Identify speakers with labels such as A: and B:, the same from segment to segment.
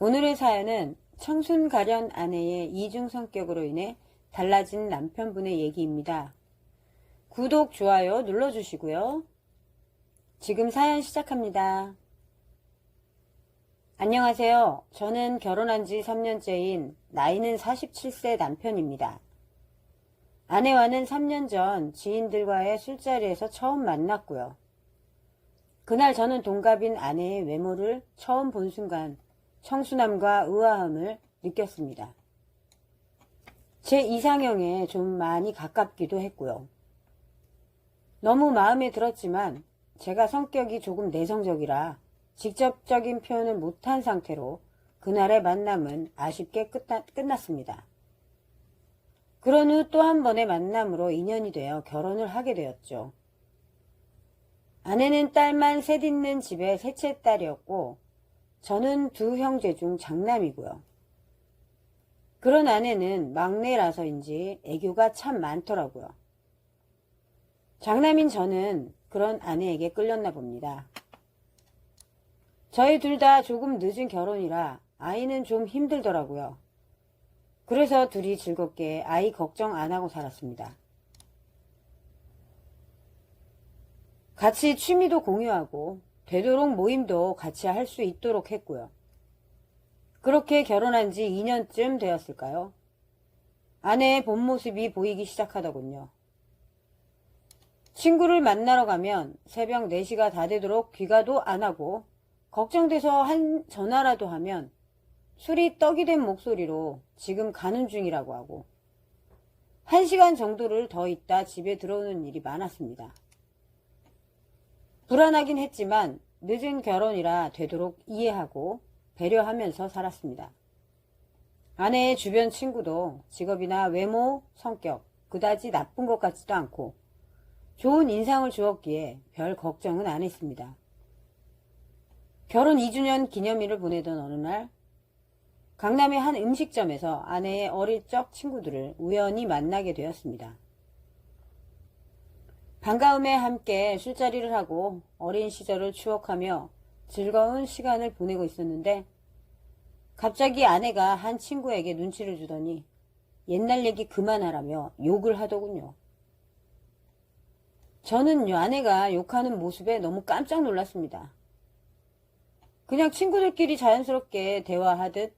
A: 오늘의 사연은 청순 가련 아내의 이중 성격으로 인해 달라진 남편분의 얘기입니다. 구독, 좋아요 눌러주시고요. 지금 사연 시작합니다. 안녕하세요. 저는 결혼한 지 3년째인 나이는 47세 남편입니다. 아내와는 3년 전 지인들과의 술자리에서 처음 만났고요. 그날 저는 동갑인 아내의 외모를 처음 본 순간 청순함과 의아함을 느꼈습니다. 제 이상형에 좀 많이 가깝기도 했고요. 너무 마음에 들었지만 제가 성격이 조금 내성적이라 직접적인 표현을 못한 상태로 그날의 만남은 아쉽게 끝나, 끝났습니다. 그런 후 또 한 번의 만남으로 인연이 되어 결혼을 하게 되었죠. 아내는 딸만 셋 있는 집의 셋째 딸이었고 저는 두 형제 중 장남이고요. 그런 아내는 막내라서인지 애교가 참 많더라고요. 장남인 저는 그런 아내에게 끌렸나 봅니다. 저희 둘 다 조금 늦은 결혼이라 아이는 좀 힘들더라고요. 그래서 둘이 즐겁게 아이 걱정 안 하고 살았습니다. 같이 취미도 공유하고 되도록 모임도 같이 할 수 있도록 했고요. 그렇게 결혼한 지 2년쯤 되었을까요? 아내의 본 모습이 보이기 시작하더군요. 친구를 만나러 가면 새벽 4시가 다 되도록 귀가도 안 하고 걱정돼서 한 전화라도 하면 술이 떡이 된 목소리로 지금 가는 중이라고 하고 한 시간 정도를 더 있다 집에 들어오는 일이 많았습니다. 불안하긴 했지만 늦은 결혼이라 되도록 이해하고 배려하면서 살았습니다. 아내의 주변 친구도 직업이나 외모, 성격, 그다지 나쁜 것 같지도 않고 좋은 인상을 주었기에 별 걱정은 안 했습니다. 결혼 2주년 기념일을 보내던 어느 날 강남의 한 음식점에서 아내의 어릴 적 친구들을 우연히 만나게 되었습니다. 반가움에 함께 술자리를 하고 어린 시절을 추억하며 즐거운 시간을 보내고 있었는데 갑자기 아내가 한 친구에게 눈치를 주더니 옛날 얘기 그만하라며 욕을 하더군요. 저는 아내가 욕하는 모습에 너무 깜짝 놀랐습니다. 그냥 친구들끼리 자연스럽게 대화하듯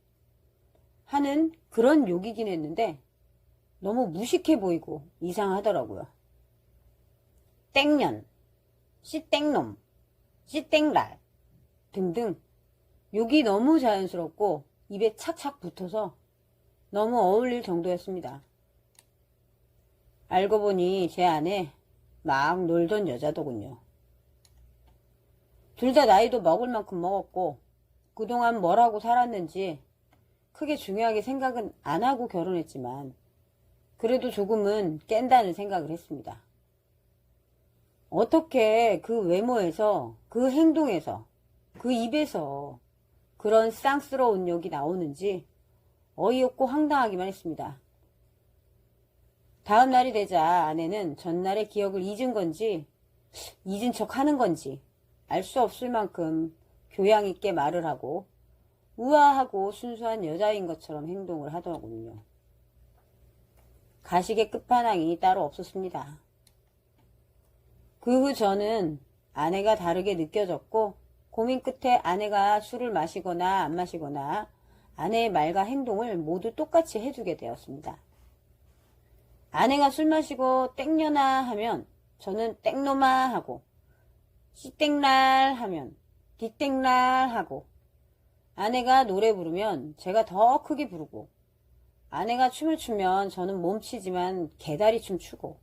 A: 하는 그런 욕이긴 했는데 너무 무식해 보이고 이상하더라고요. 땡년, 씨땡놈, 씨땡랄 등등 욕이 너무 자연스럽고 입에 착착 붙어서 너무 어울릴 정도였습니다. 알고 보니 제 아내 막 놀던 여자더군요. 둘 다 나이도 먹을 만큼 먹었고 그동안 뭘 하고 살았는지 크게 중요하게 생각은 안 하고 결혼했지만 그래도 조금은 깬다는 생각을 했습니다. 어떻게 그 외모에서 그 행동에서 그 입에서 그런 쌍스러운 욕이 나오는지 어이없고 황당하기만 했습니다. 다음 날이 되자 아내는 전날의 기억을 잊은 건지 잊은 척 하는 건지 알 수 없을 만큼 교양 있게 말을 하고 우아하고 순수한 여자인 것처럼 행동을 하더군요. 가식의 끝판왕이 따로 없었습니다. 그 후 저는 아내가 다르게 느껴졌고 고민 끝에 아내가 술을 마시거나 안 마시거나 아내의 말과 행동을 모두 똑같이 해주게 되었습니다. 아내가 술 마시고 땡녀나 하면 저는 땡놈아 하고 씨땡날 하면 디땡날 하고 아내가 노래 부르면 제가 더 크게 부르고 아내가 춤을 추면 저는 몸치지만 개다리 춤 추고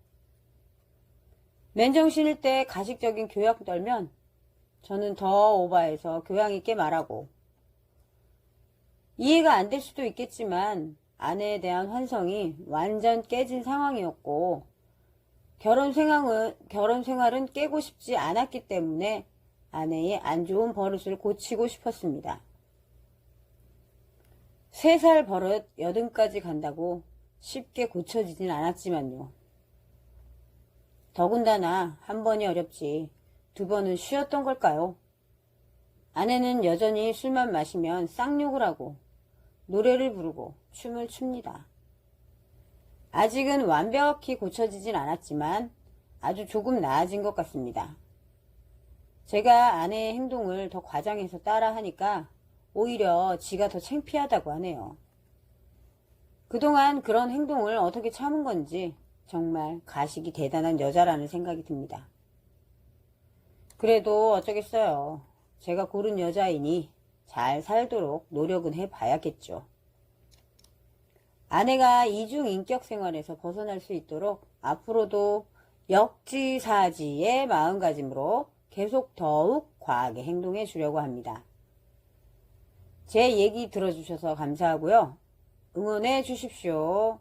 A: 맨정신일 때 가식적인 교양 떨면 저는 더 오바해서 교양 있게 말하고 이해가 안 될 수도 있겠지만 아내에 대한 환성이 완전 깨진 상황이었고 결혼 생활은 결혼 생활은 깨고 싶지 않았기 때문에 아내의 안 좋은 버릇을 고치고 싶었습니다. 세 살 버릇 여든까지 간다고 쉽게 고쳐지진 않았지만요. 더군다나 한 번이 어렵지 두 번은 쉬었던 걸까요? 아내는 여전히 술만 마시면 쌍욕을 하고 노래를 부르고 춤을 춥니다. 아직은 완벽히 고쳐지진 않았지만 아주 조금 나아진 것 같습니다. 제가 아내의 행동을 더 과장해서 따라하니까 오히려 지가 더 창피하다고 하네요. 그동안 그런 행동을 어떻게 참은 건지 정말 가식이 대단한 여자라는 생각이 듭니다. 그래도 어쩌겠어요. 제가 고른 여자이니 잘 살도록 노력은 해봐야겠죠. 아내가 이중 인격 생활에서 벗어날 수 있도록 앞으로도 역지사지의 마음가짐으로 계속 더욱 과하게 행동해 주려고 합니다. 제 얘기 들어주셔서 감사하고요. 응원해 주십시오.